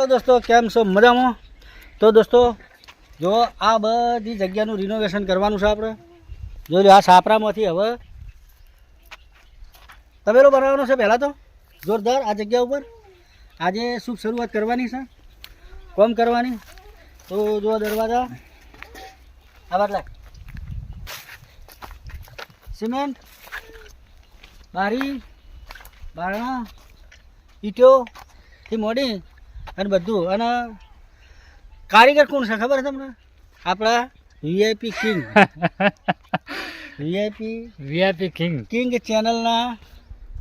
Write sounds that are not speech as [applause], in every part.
તો દોસ્તો, કેમ છો? મજામાં? તો દોસ્તો, જો આ બધી જગ્યાનું રિનોવેશન કરવાનું છે આપણે. જો આ સાપરામાંથી હવે તબેલો બનાવવાનો છે પહેલાં તો. જોરદાર, આ જગ્યા ઉપર. આજે શુભ શરૂઆત કરવાની છે. કોમ કરવાની. તો જો દરવાજા. આ બાટલા. સિમેન્ટ. બારી. બારણા. ઈટોથી મોડી. અને બધું. અને કારીગર કોણ છે ખબર છે તમને? આપણા VIP king VIP VIP king king ચેનલના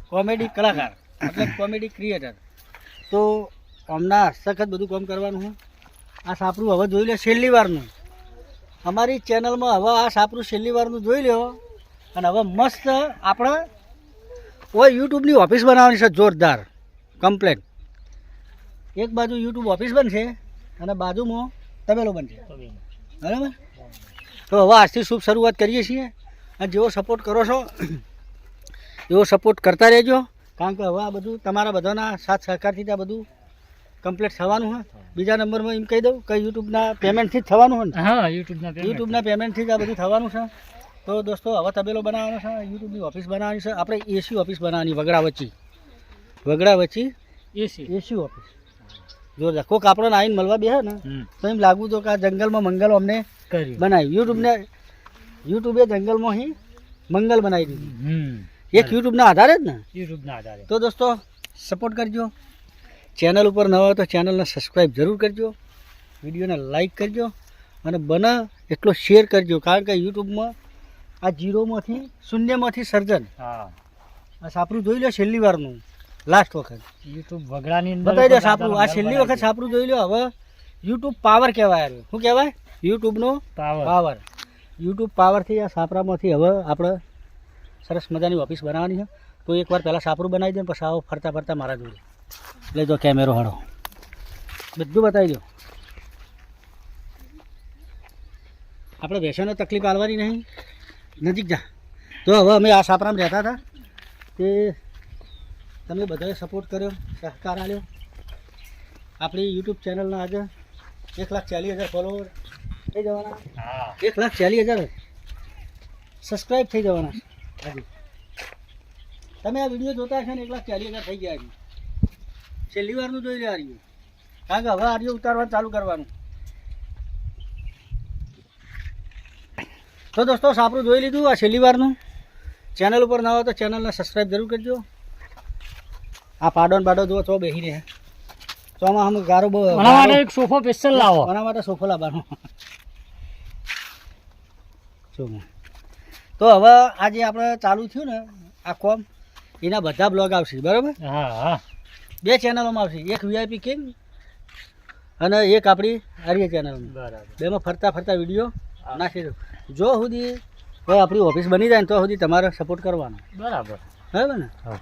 કોમેડી કલાકાર. એટલે કોમેડી ક્રિએટર તો હમણાં સખત બધું કામ કરવાનું હું આ સાપરું હવે જોઈ લે છેલ્લી વારનું. અમારી ચેનલમાં હવે આ સાપરું છેલ્લી વારનું જોઈ લ્યો. અને હવે મસ્ત આપણે ઓય યુટ્યુબની ઓફિસ બનાવવાની છે જોરદાર. કમ્પ્લેટ એક બાજુ યુટ્યુબ ઓફિસ બનશે અને બાજુમાં તબેલો બનશે બરાબર? તો હવે આજથી શુભ શરૂઆત કરીએ છીએ અને જેવો સપોર્ટ કરો છો [clears throat] એવો સપોર્ટ કરતા રહેજો કારણ કે હવે આ બધું તમારા બધાના સાથ સહકારથી જ આ બધું કમ્પ્લીટ થવાનું હોય બીજા નંબરમાં એમ કહી દઉં કે યુટ્યુબના પેમેન્ટથી જ થવાનું હોય ને. હા યુટ્યુબના યુટ્યુબના પેમેન્ટથી જ આ બધું થવાનું છે. તો દોસ્તો હવે તબેલો બનાવવાનો છે યુટ્યુબની ઓફિસ બનાવવાની છે. આપણે એસી ઓફિસ બનાવવાની વગડા વચ્ચે વગડા વચ્ચે એસી એસી ઓફિસ જોરદાર કોઈક આપણને આવીને મળવા બેસે ને તો એમ લાગવું તો કે આ જંગલમાં મંગલ અમને બનાવ્યું. યુટ્યુબને યુટ્યુબે જંગલમાં હી મંગલ બનાવી દીધું. એક યુટ્યુબના આધારે જ ને? યુટ્યુબના આધારે. તો દોસ્તો સપોર્ટ કરજો. ચેનલ ઉપર નવા હોય તો ચેનલને સબસ્ક્રાઈબ જરૂર કરજો. વિડીયોને લાઈક કરજો અને બને એટલો શેર કરજો. કારણ કે યુટ્યુબમાં આ જીરોમાંથી શૂન્યમાંથી સર્જન. હા. આ સાપરું જોઈ લો છેલ્લી વારનું. લાસ્ટ વખત. યુટ્યુબ વગડાની અંદર બતાવી દો સાપરું. આ છેલ્લી વખત સાપરું જોઈ લો હવે. યુટ્યુબ પાવર કહેવાય શું કહેવાય? યુટ્યુબનો પાવર પાવર યુટ્યુબ પાવરથી આ સાપરામાંથી હવે આપણે સરસ મજાની ઓફિસ બનાવવાની છે. તો એકવાર પહેલાં સાપરું બનાવી દે પછી આવો ફરતા ફરતા મારા જોડે. લઈ દો કેમેરો હાડો બધું બતાવી દો. આપણે બેસવાનો તકલીફ આવવાની નહીં. નજીક જા. તો હવે અમે આ સાપરામાં રહેતા હતા. તે તમે બધાએ સપોર્ટ કર્યો સહકાર આપ્યો. આપણી યુટ્યુબ ચેનલના આજે એક લાખ ચાલીસ હજાર ફોલોવર થઈ જવાના? એક લાખ ચાલીસ હજાર સબસ્ક્રાઈબ થઈ જવાના છે. તમે આ વીડિયો જોતા હશો ને એક લાખ ચાલીસ હજાર થઈ ગયા છે છેલ્લી વારનું જોઈ રહ્યા રહ્યું કારણ કે હવે આર્યો ઉતારવાનું ચાલુ કરવાનું. તો દોસ્તો સાપરું જોઈ લીધું આ છેલ્લી વારનું. ચેનલ ઉપર ના હોય તો ચેનલને સબસ્ક્રાઈબ જરૂર કરજો. આ પાડો ને પાડો જુઓ છો બેસી રહે તો આમાં ગારો બહુ મારા માટે એક સોફો સ્પેશિયલ લાવો. કોના માટે સોફો લાવવાનો. ચોમો. તો હવે આજે આપણે ચાલુ થયું ને આ કોમ એના બધા બ્લોગ આવશે બરાબર? હા હા. બે ચેનલોમાં આવશે. એક વીઆઈપી કિંગ અને એક આપણી આર્ય ચેનલમાં બરાબર. બેમાં ફરતા ફરતા વીડિયો નાખી દો. જો સુધી કોઈ આપણી ઓફિસ બની જાય ને તો સુધી તમારે સપોર્ટ કરવાનો. બરાબર. બરાબર ને? હા.